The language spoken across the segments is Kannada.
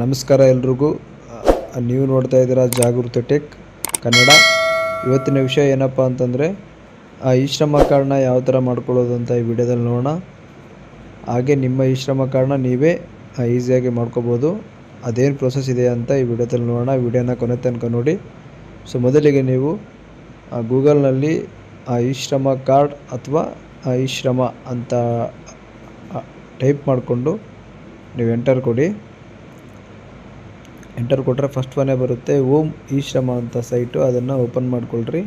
ನಮಸ್ಕಾರ ಎಲ್ರಿಗೂ. ನೀವು ನೋಡ್ತಾ ಇದ್ದೀರಾ ಜಾಗೃತಿ ಟೆಕ್ ಕನ್ನಡ. ಇವತ್ತಿನ ವಿಷಯ ಏನಪ್ಪ ಅಂತಂದರೆ ಈ ಶ್ರಮ ಕಾರ್ಡ್ನ ಯಾವ ಥರ ಮಾಡ್ಕೊಳ್ಳೋದು ಅಂತ ಈ ವಿಡಿಯೋದಲ್ಲಿ ನೋಡೋಣ. ಹಾಗೆ ನಿಮ್ಮ ಈ ಶ್ರಮ ಕಾರ್ಡ್ನ ನೀವೇ ಈಸಿಯಾಗಿ ಮಾಡ್ಕೋಬೋದು. ಅದೇನು ಪ್ರೊಸೆಸ್ ಇದೆ ಅಂತ ಈ ವಿಡಿಯೋದಲ್ಲಿ ನೋಡೋಣ. ವಿಡಿಯೋನ ಕೊನೆ ತನಕ ನೋಡಿ. ಸೊ ಮೊದಲಿಗೆ ನೀವು ಗೂಗಲ್ನಲ್ಲಿ ಈ ಶ್ರಮ ಕಾರ್ಡ್ ಅಥವಾ ಈ ಶ್ರಮ ಅಂತ ಟೈಪ್ ಮಾಡಿಕೊಂಡು ನೀವು ಎಂಟರ್ ಕೊಡಿ. ಎಂಟರ್ ಕೊಟ್ಟರೆ ಫಸ್ಟ್ ಒನೇ ಬರುತ್ತೆ. ಓಮ್ ಈಶ್ರಮ ಶ್ರಮ ಅಂತ ಸೈಟು ಅದನ್ನು ಓಪನ್ ಮಾಡ್ಕೊಳ್ರಿ.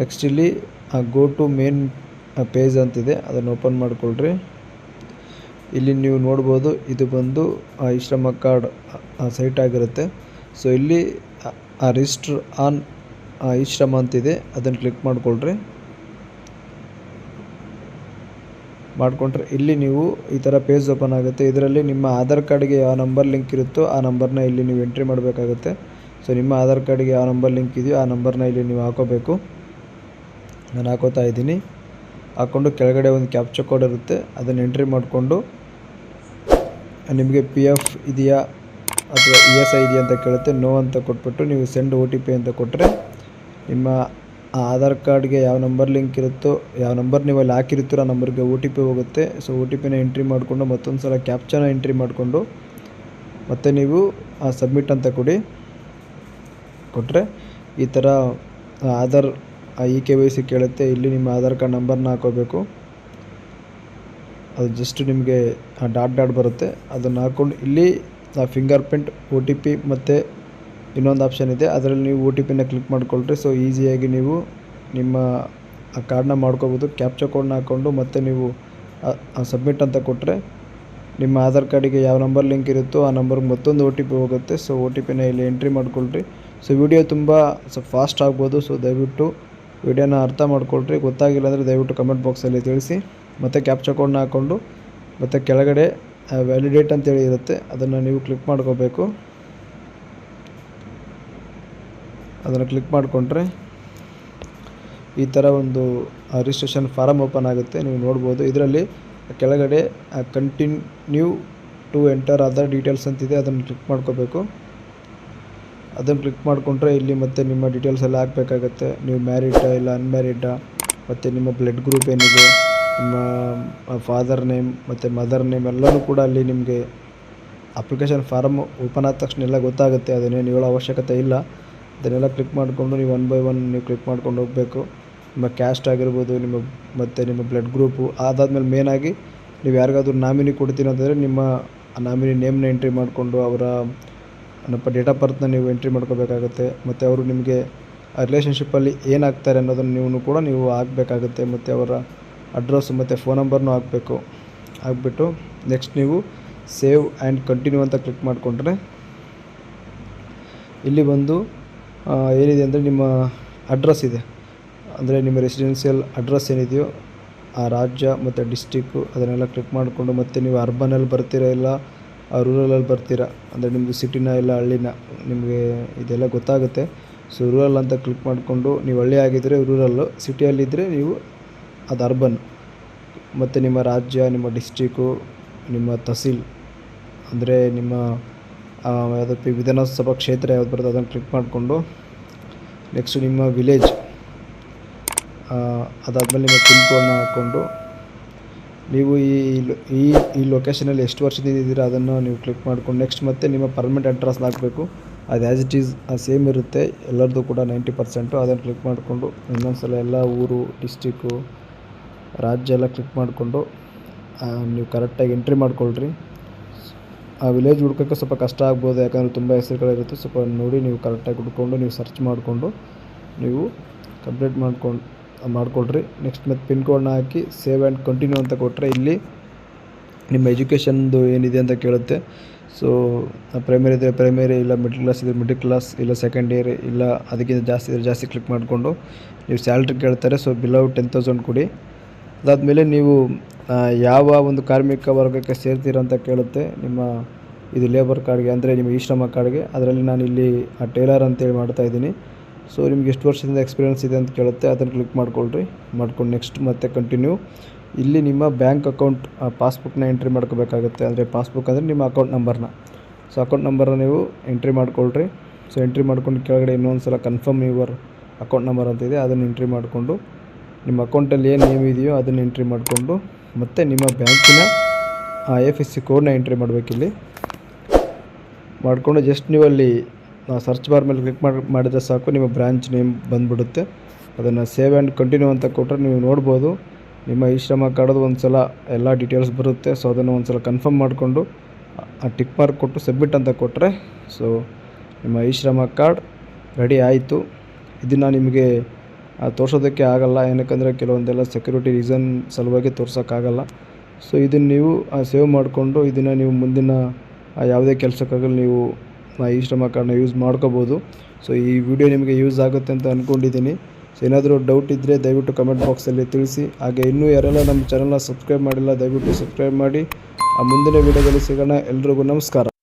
ನೆಕ್ಸ್ಟ್ ಇಲ್ಲಿ ಗೋ ಟು ಮೇನ್ ಪೇಜ್ ಅಂತಿದೆ, ಅದನ್ನು ಓಪನ್ ಮಾಡಿಕೊಳ್ರಿ. ಇಲ್ಲಿ ನೀವು ನೋಡ್ಬೋದು, ಇದು ಬಂದು, ಆ ಈ ಶ್ರಮ ಕಾರ್ಡ್ ಸೈಟ್ ಆಗಿರುತ್ತೆ. ಸೊ ಇಲ್ಲಿ ರಿಜಿಸ್ಟರ್ ಆನ್ ಈ ಶ್ರಮ ಅಂತಿದೆ, ಅದನ್ನು ಕ್ಲಿಕ್ ಮಾಡ್ಕೊಳ್ರಿ. ಮಾಡಿಕೊಂಡ್ರೆ. ಇಲ್ಲಿ ನೀವು ಈ ಥರ ಪೇಜ್ ಓಪನ್ ಆಗುತ್ತೆ. ಇದರಲ್ಲಿ ನಿಮ್ಮ ಆಧಾರ್ ಕಾರ್ಡ್ಗೆ ಯಾವ ನಂಬರ್ ಲಿಂಕ್ ಇರುತ್ತೋ ಆ ನಂಬರ್ನ ಇಲ್ಲಿ ನೀವು ಎಂಟ್ರಿ ಮಾಡಬೇಕಾಗುತ್ತೆ. ಸೊ ನಿಮ್ಮ ಆಧಾರ್ ಕಾರ್ಡ್ಗೆ ಯಾವ ನಂಬರ್ ಲಿಂಕ್ ಇದೆಯೋ ಆ ನಂಬರ್ನ ಇಲ್ಲಿ ನೀವು ಹಾಕೋಬೇಕು. ನಾನು ಹಾಕೋತಾ ಇದ್ದೀನಿ. ಹಾಕ್ಕೊಂಡು ಕೆಳಗಡೆ ಒಂದು ಕ್ಯಾಪ್ಚರ್ ಕೋಡ್ ಇರುತ್ತೆ. ಅದನ್ನು ಎಂಟ್ರಿ ಮಾಡಿಕೊಂಡು ನಿಮಗೆ ಪಿ ಎಫ್ ಇದೆಯಾ ಅಥವಾ ಇ ಎಸ್ ಐ ಇದೆಯಾ ಅಂತ ಕೇಳುತ್ತೆ. ನೋ ಅಂತ ಕೊಟ್ಬಿಟ್ಟು ನೀವು ಸೆಂಡ್ ಓ ಟಿ ಪಿ ಅಂತ ಕೊಟ್ಟರೆ ನಿಮ್ಮ ಆ ಆಧಾರ್ ಕಾರ್ಡ್ಗೆ ಯಾವ ನಂಬರ್ ಲಿಂಕ್ ಇರುತ್ತೋ, ಯಾವ ನಂಬರ್ ನೀವು ಅಲ್ಲಿ ಹಾಕಿರ್ತೀರೋ ಆ ನಂಬರ್ಗೆ ಒ ಟಿ ಪಿ ಹೋಗುತ್ತೆ. ಸೊ ಒ ಟಿ ಪಿನ ಎಂಟ್ರಿ ಮಾಡಿಕೊಂಡು ಮತ್ತೊಂದು ಸಲ ಕ್ಯಾಪ್ಚನ ಎಂಟ್ರಿ ಮಾಡಿಕೊಂಡು ಮತ್ತು ನೀವು ಆ ಸಬ್ಮಿಟ್ ಅಂತ ಕೊಡಿ. ಕೊಟ್ಟರೆ ಈ ಥರ Aadhaar E K Y C ಕೇಳುತ್ತೆ. ಇಲ್ಲಿ ನಿಮ್ಮ ಆಧಾರ್ ಕಾರ್ಡ್ ನಂಬರ್ನ ಹಾಕೋಬೇಕು. ಅದು ಜಸ್ಟ್ ನಿಮಗೆ ಡಾಟ್ ಡಾಟ್ ಬರುತ್ತೆ. ಅದನ್ನು ಹಾಕ್ಕೊಂಡು ಇಲ್ಲಿ finger print O T P ಮತ್ತು ಇನ್ನೊಂದು ಆಪ್ಷನ್ ಇದೆ. ಅದರಲ್ಲಿ ನೀವು ಒ ಟಿ ಪಿನ ಕ್ಲಿಕ್ ಮಾಡಿಕೊಳ್ರಿ. ಸೊ ಈಸಿಯಾಗಿ ನೀವು ನಿಮ್ಮ, ಆ ಕಾರ್ಡನ್ನ ಮಾಡ್ಕೋಬೋದು. ಕ್ಯಾಪ್ಚರ್ ಕೋಡ್ನ ಹಾಕ್ಕೊಂಡು ಮತ್ತೆ ನೀವು ಸಬ್ಮಿಟ್ ಅಂತ ಕೊಟ್ಟರೆ ನಿಮ್ಮ ಆಧಾರ್ ಕಾರ್ಡಿಗೆ ಯಾವ ನಂಬರ್ ಲಿಂಕ್ ಇರುತ್ತೋ ಆ ನಂಬರ್ಗೆ ಮತ್ತೊಂದು ಒ ಟಿ ಪಿ ಹೋಗುತ್ತೆ. ಸೊ ಒ ಟಿ ಪಿನ ಇಲ್ಲಿ ಎಂಟ್ರಿ ಮಾಡ್ಕೊಳ್ರಿ. ಸೊ ವಿಡಿಯೋ ತುಂಬ ಸೊ ಫಾಸ್ಟ್ ಆಗ್ಬೋದು. ಸೊ ದಯವಿಟ್ಟು ವಿಡಿಯೋನ ಅರ್ಥ ಮಾಡ್ಕೊಳ್ರಿ. ಗೊತ್ತಾಗಿಲ್ಲ ಅಂದರೆ ದಯವಿಟ್ಟು ಕಮೆಂಟ್ ಬಾಕ್ಸಲ್ಲಿ ತಿಳಿಸಿ. ಮತ್ತು ಕ್ಯಾಪ್ಚರ್ ಕೋಡ್ನ ಹಾಕ್ಕೊಂಡು ಮತ್ತು ಕೆಳಗಡೆ ವ್ಯಾಲಿಡೇಟ್ ಅಂತೇಳಿ ಇರುತ್ತೆ. ಅದನ್ನು ನೀವು ಕ್ಲಿಕ್ ಮಾಡ್ಕೋಬೇಕು. ಅದನ್ನು ಕ್ಲಿಕ್ ಮಾಡಿಕೊಂಡ್ರೆ ಈ ಥರ ಒಂದು ರಿಜಿಸ್ಟ್ರೇಷನ್ ಫಾರಮ್ ಓಪನ್ ಆಗುತ್ತೆ. ನೀವು ನೋಡ್ಬೋದು. ಇದರಲ್ಲಿ ಕೆಳಗಡೆ continue to enter other details ಅಂತಿದೆ. ಅದನ್ನು ಕ್ಲಿಕ್ ಮಾಡ್ಕೋಬೇಕು. ಅದನ್ನು ಕ್ಲಿಕ್ ಮಾಡಿಕೊಂಡ್ರೆ ಇಲ್ಲಿ ಮತ್ತೆ ನಿಮ್ಮ ಡೀಟೇಲ್ಸ್ ಎಲ್ಲ ಹಾಕಬೇಕಾಗತ್ತೆ. ನೀವು ಮ್ಯಾರಿಡಾ ಇಲ್ಲ ಅನ್ಮ್ಯಾರಿಡಾ ಮತ್ತು ನಿಮ್ಮ ಬ್ಲಡ್ ಗ್ರೂಪ್ ಏನಿದೆ, ನಿಮ್ಮ ಫಾದರ್ ನೇಮ್ ಮತ್ತು ಮದರ್ ನೇಮ್ ಎಲ್ಲನೂ ಕೂಡ ಅಲ್ಲಿ ನಿಮಗೆ ಅಪ್ಲಿಕೇಶನ್ ಫಾರಮ್ ಓಪನ್ ಆದ ತಕ್ಷಣ ಎಲ್ಲ ಗೊತ್ತಾಗುತ್ತೆ. ಅದನ್ನೇನು ಹೇಳೋ ಅವಶ್ಯಕತೆ ಇಲ್ಲ. ಅದನ್ನೆಲ್ಲ ಕ್ಲಿಕ್ ಮಾಡಿಕೊಂಡು ನೀವು ಒನ್ ಬೈ ಒನ್ ನೀವು ಕ್ಲಿಕ್ ಮಾಡ್ಕೊಂಡು ಹೋಗಬೇಕು. ನಿಮ್ಮ ಕ್ಯಾಸ್ಟ್ ಆಗಿರ್ಬೋದು, ನಿಮ್ಮ ಮತ್ತು ನಿಮ್ಮ ಬ್ಲಡ್ ಗ್ರೂಪು ಅದಾದಮೇಲೆ ಮೇನಾಗಿ ನೀವು ಯಾರಿಗಾದ್ರೂ ನಾಮಿನಿ ಕೊಡ್ತೀನಿ ಅಂತಂದರೆ ನಿಮ್ಮ ನಾಮಿನಿ ನೇಮ್ನ ಎಂಟ್ರಿ ಮಾಡಿಕೊಂಡು ಅವರ ನಮ್ಮ ಡೇಟ್ ಆಫ್ ಬರ್ತ್ನ ನೀವು ಎಂಟ್ರಿ ಮಾಡ್ಕೋಬೇಕಾಗುತ್ತೆ. ಮತ್ತು ಅವರು ನಿಮಗೆ ರಿಲೇಷನ್ಶಿಪ್ಪಲ್ಲಿ ಏನಾಗ್ತಾರೆ ಅನ್ನೋದನ್ನು ನೀವು ಕೂಡ ನೀವು ಹಾಕಬೇಕಾಗುತ್ತೆ. ಮತ್ತು ಅವರ ಅಡ್ರೆಸ್ಸು ಮತ್ತು ಫೋನ್ ನಂಬರ್ನೂ ಹಾಕಬೇಕು. ಹಾಕ್ಬಿಟ್ಟು ನೆಕ್ಸ್ಟ್ ನೀವು ಸೇವ್ ಆ್ಯಂಡ್ ಕಂಟಿನ್ಯೂ ಅಂತ ಕ್ಲಿಕ್ ಮಾಡಿಕೊಂಡ್ರೆ ಇಲ್ಲಿ ಬಂದು ಏನಿದೆ ಅಂದರೆ ನಿಮ್ಮ ಅಡ್ರೆಸ್ ಇದೆ. ಅಂದರೆ ನಿಮ್ಮ ರೆಸಿಡೆನ್ಷಿಯಲ್ ಅಡ್ರೆಸ್ ಏನಿದೆಯೋ ಆ ರಾಜ್ಯ ಮತ್ತು ಡಿಸ್ಟಿಕ್ಕು ಅದನ್ನೆಲ್ಲ ಕ್ಲಿಕ್ ಮಾಡಿಕೊಂಡು ಮತ್ತು ನೀವು ಅರ್ಬನಲ್ಲಿ ಬರ್ತೀರಾ ಇಲ್ಲ ರೂರಲಲ್ಲಿ ಬರ್ತೀರಾ? ಅಂದರೆ ನಿಮ್ಮದು ಸಿಟಿನ ಇಲ್ಲ ಹಳ್ಳಿನ ನಿಮಗೆ ಇದೆಲ್ಲ ಗೊತ್ತಾಗುತ್ತೆ. ಸೊ ರೂರಲ್ ಅಂತ ಕ್ಲಿಕ್ ಮಾಡಿಕೊಂಡು ನೀವು ಹಳ್ಳಿ ಆಗಿದ್ದರೆ ರೂರಲ್ಲು ಸಿಟಿಯಲ್ಲಿದ್ದರೆ ನೀವು ಅದು ಅರ್ಬನ್ ಮತ್ತು ನಿಮ್ಮ ರಾಜ್ಯ, ನಿಮ್ಮ ಡಿಸ್ಟಿಕ್ಕು ನಿಮ್ಮ ತಹಸೀಲ್. ಅಂದರೆ ನಿಮ್ಮ ಯಾವುದಕ್ಕೆ ವಿಧಾನಸಭಾ ಕ್ಷೇತ್ರ ಯಾವ್ದು ಬರುತ್ತೆ ಅದನ್ನು ಕ್ಲಿಕ್ ಮಾಡಿಕೊಂಡು ನೆಕ್ಸ್ಟ್ ನಿಮ್ಮ ವಿಲೇಜ್ ಅದಾದಮೇಲೆ ನಿಮ್ಮ ಪಿನ್ ಅನ್ನು ಹಾಕ್ಕೊಂಡು ನೀವು ಈ ಈ ಈ ಲೊಕೇಶನಲ್ಲಿ ಎಷ್ಟು ವರ್ಷದಿಂದ ಇದ್ದೀರಾ ಅದನ್ನು ನೀವು ಕ್ಲಿಕ್ ಮಾಡ್ಕೊಂಡು ನೆಕ್ಸ್ಟ್ ಮತ್ತೆ ನಿಮ್ಮ ಪರ್ಮನೆಂಟ್ ಅಡ್ರೆಸ್ನ ಹಾಕಬೇಕು. ಅದು ಆ್ಯಸ್ ಇಟ್ ಈಸ್ ಸೇಮ್ ಇರುತ್ತೆ. ಎಲ್ಲರದ್ದು ಕೂಡ ನೈಂಟಿ ಪರ್ಸೆಂಟು ಅದನ್ನು ಕ್ಲಿಕ್ ಮಾಡಿಕೊಂಡು ಇನ್ನೊಂದು ಸಲ ಎಲ್ಲ ಊರು ಡಿಸ್ಟಿಕ್ಕು ರಾಜ್ಯ ಎಲ್ಲ ಕ್ಲಿಕ್ ಮಾಡಿಕೊಂಡು ನೀವು ಕರೆಕ್ಟಾಗಿ ಎಂಟ್ರಿ ಮಾಡ್ಕೊಳ್ರಿ. ಆ ವಿಲೇಜ್ ಹುಡ್ಕೋಕ್ಕೆ ಸ್ವಲ್ಪ ಕಷ್ಟ ಆಗ್ಬೋದು, ಯಾಕಂದರೆ ತುಂಬ ಹೆಸರುಗಳಿರುತ್ತೆ. ಸ್ವಲ್ಪ ನೋಡಿ ನೀವು ಕರೆಕ್ಟಾಗಿ ಹುಡ್ಕೊಂಡು, ನೀವು ಸರ್ಚ್ ಮಾಡಿಕೊಂಡು, ನೀವು ಕಂಪ್ಲೀಟ್ ಮಾಡ್ಕೊಂಡು, ಮಾಡಿಕೊಳ್ರಿ. ನೆಕ್ಸ್ಟ್ ಮತ್ತು ಪಿನ್ ಕೋಡ್ನ ಹಾಕಿ ಸೇವ್ ಆ್ಯಂಡ್ ಕಂಟಿನ್ಯೂ ಅಂತ ಕೊಟ್ಟರೆ ಇಲ್ಲಿ ನಿಮ್ಮ ಎಜುಕೇಷನ್ದು ಏನಿದೆ ಅಂತ ಕೇಳುತ್ತೆ. ಸೊ ಪ್ರೈಮರಿ ಇದ್ದರೆ ಪ್ರೈಮರಿ ಇಲ್ಲ ಮಿಡ್ಲ್ ಕ್ಲಾಸ್ ಇದ್ದರೆ ಮಿಡ್ಲ್ ಕ್ಲಾಸ್ ಇಲ್ಲ ಸೆಕೆಂಡ್ ಇಯರ್ ಇಲ್ಲ ಅದಕ್ಕಿಂತ ಜಾಸ್ತಿ ಇದ್ದರೆ ಜಾಸ್ತಿ ಕ್ಲಿಕ್ ಮಾಡಿಕೊಂಡು, ನೀವು ಸ್ಯಾಲ್ರಿ ಕೇಳ್ತಾರೆ. ಸೊ ಬಿಲೋ ಟೆನ್ ತೌಸಂಡ್ ಕೊಡಿ. ಅದಾದಮೇಲೆ ನೀವು ಯಾವ ಒಂದು ಕಾರ್ಮಿಕ ವರ್ಗಕ್ಕೆ ಸೇರ್ತೀರ ಅಂತ ಕೇಳುತ್ತೆ ನಿಮ್ಮ ಇದು ಲೇಬರ್ ಕಾರ್ಡ್ಗೆ ಅಂದರೆ ನಿಮ್ಮ ಈ ಶ್ರಮ ಕಾರ್ಡ್ಗೆ. ಅದರಲ್ಲಿ ನಾನು ಇಲ್ಲಿ ಟೇಲರ್ ಅಂತೇಳಿ ಮಾಡ್ತಾ ಇದ್ದೀನಿ. ಸೊ ನಿಮ್ಗೆ ಎಷ್ಟು ವರ್ಷದಿಂದ ಎಕ್ಸ್ಪೀರಿಯನ್ಸ್ ಇದೆ ಅಂತ ಕೇಳುತ್ತೆ, ಅದನ್ನು ಕ್ಲಿಕ್ ಮಾಡ್ಕೊಳ್ರಿ. ಮಾಡ್ಕೊಂಡು ನೆಕ್ಸ್ಟ್ ಮತ್ತೆ ಕಂಟಿನ್ಯೂ ಇಲ್ಲಿ ನಿಮ್ಮ ಬ್ಯಾಂಕ್ ಅಕೌಂಟ್ ಪಾಸ್ಬುಕ್ನ ಎಂಟ್ರಿ ಮಾಡ್ಕೋಬೇಕಾಗುತ್ತೆ. ಅಂದರೆ ಪಾಸ್ಬುಕ್ ಅಂದರೆ ನಿಮ್ಮ ಅಕೌಂಟ್ ನಂಬರ್ನ ಸೊ ಅಕೌಂಟ್ ನಂಬರ್ನ ನೀವು ಎಂಟ್ರಿ ಮಾಡ್ಕೊಳ್ರಿ. ಸೊ ಎಂಟ್ರಿ ಮಾಡ್ಕೊಂಡು ಕೆಳಗಡೆ ಇನ್ನೊಂದು ಸಲ ಕನ್ಫರ್ಮ್ ಯುವರ್ ಅಕೌಂಟ್ ನಂಬರ್ ಅಂತಿದೆ ಅದನ್ನು ಎಂಟ್ರಿ ಮಾಡಿಕೊಂಡು ನಿಮ್ಮ ಅಕೌಂಟಲ್ಲಿ ಏನು ನೇಮ್ ಇದೆಯೋ ಅದನ್ನು ಎಂಟ್ರಿ ಮಾಡಿಕೊಂಡು ಮತ್ತು ನಿಮ್ಮ ಬ್ಯಾಂಕಿನ ಆ ಎಫ್ ಎಸ್ ಸಿ ಕೋಡ್ನ ಎಂಟ್ರಿ ಮಾಡಬೇಕಿಲ್ಲಿ. ಮಾಡಿಕೊಂಡು ಜಸ್ಟ್ ನೀವು ಅಲ್ಲಿ ಸರ್ಚ್ ಬಾರ್ ಮೇಲೆ ಕ್ಲಿಕ್ ಮಾಡಿ, ಮಾಡಿದರೆ ಸಾಕು, ನಿಮ್ಮ ಬ್ರಾಂಚ್ ನೇಮ್ ಬಂದುಬಿಡುತ್ತೆ. ಅದನ್ನು ಸೇವ್ ಆ್ಯಂಡ್ ಕಂಟಿನ್ಯೂ ಅಂತ ಕೊಟ್ಟರೆ ನೀವು ನೋಡ್ಬೋದು. ನಿಮ್ಮ ಈ ಶ್ರಮ ಕಾರ್ಡದು ಒಂದು ಸಲ ಎಲ್ಲ ಡೀಟೇಲ್ಸ್ ಬರುತ್ತೆ. ಸೊ ಅದನ್ನು ಒಂದು ಸಲ ಕನ್ಫರ್ಮ್ ಮಾಡಿಕೊಂಡು, ಆ ಟಿಕ್ ಮಾರ್ಕ್ ಕೊಟ್ಟು ಸಬ್ಮಿಟ್ ಅಂತ ಕೊಟ್ಟರೆ ಸೊ ನಿಮ್ಮ ಈ ಶ್ರಮ ಕಾರ್ಡ್ ರೆಡಿ ಆಯಿತು. ಇದನ್ನು ನಿಮಗೆ ತೋರ್ಸೋದಕ್ಕೆ ಆಗಲ್ಲ. ಏನಕ್ಕಂದರೆ ಕೆಲವೊಂದೆಲ್ಲ ಸೆಕ್ಯೂರಿಟಿ ರೀಸನ್ ಸಲುವಾಗಿ ತೋರ್ಸೋಕ್ಕಾಗಲ್ಲ. ಸೊ ಇದನ್ನು ನೀವು ಸೇವ್ ಮಾಡಿಕೊಂಡು ಇದನ್ನು ನೀವು ಮುಂದಿನ ಯಾವುದೇ ಕೆಲಸಕ್ಕಾಗಲಿ ನೀವು ಈ ಶ್ರಮ ಕಾರ್ಡ್ನ ಯೂಸ್ ಮಾಡ್ಕೋಬೋದು. ಸೊ ಈ ವಿಡಿಯೋ ನಿಮಗೆ ಯೂಸ್ ಆಗುತ್ತೆ ಅಂತ ಅಂದ್ಕೊಂಡಿದ್ದೀನಿ ಸೊ ಏನಾದರೂ ಡೌಟ್ ಇದ್ದರೆ ದಯವಿಟ್ಟು ಕಮೆಂಟ್ ಬಾಕ್ಸಲ್ಲಿ ತಿಳಿಸಿ. ಹಾಗೆ ಇನ್ನೂ ಯಾರೆಲ್ಲ ನಮ್ಮ ಚಾನಲ್ನ ಸಬ್ಸ್ಕ್ರೈಬ್ ಮಾಡಿಲ್ಲ, ದಯವಿಟ್ಟು ಸಬ್ಸ್ಕ್ರೈಬ್ ಮಾಡಿ. ಆ, ಮುಂದಿನ ವಿಡಿಯೋದಲ್ಲಿ ಸಿಗೋಣ. ಎಲ್ರಿಗೂ ನಮಸ್ಕಾರ.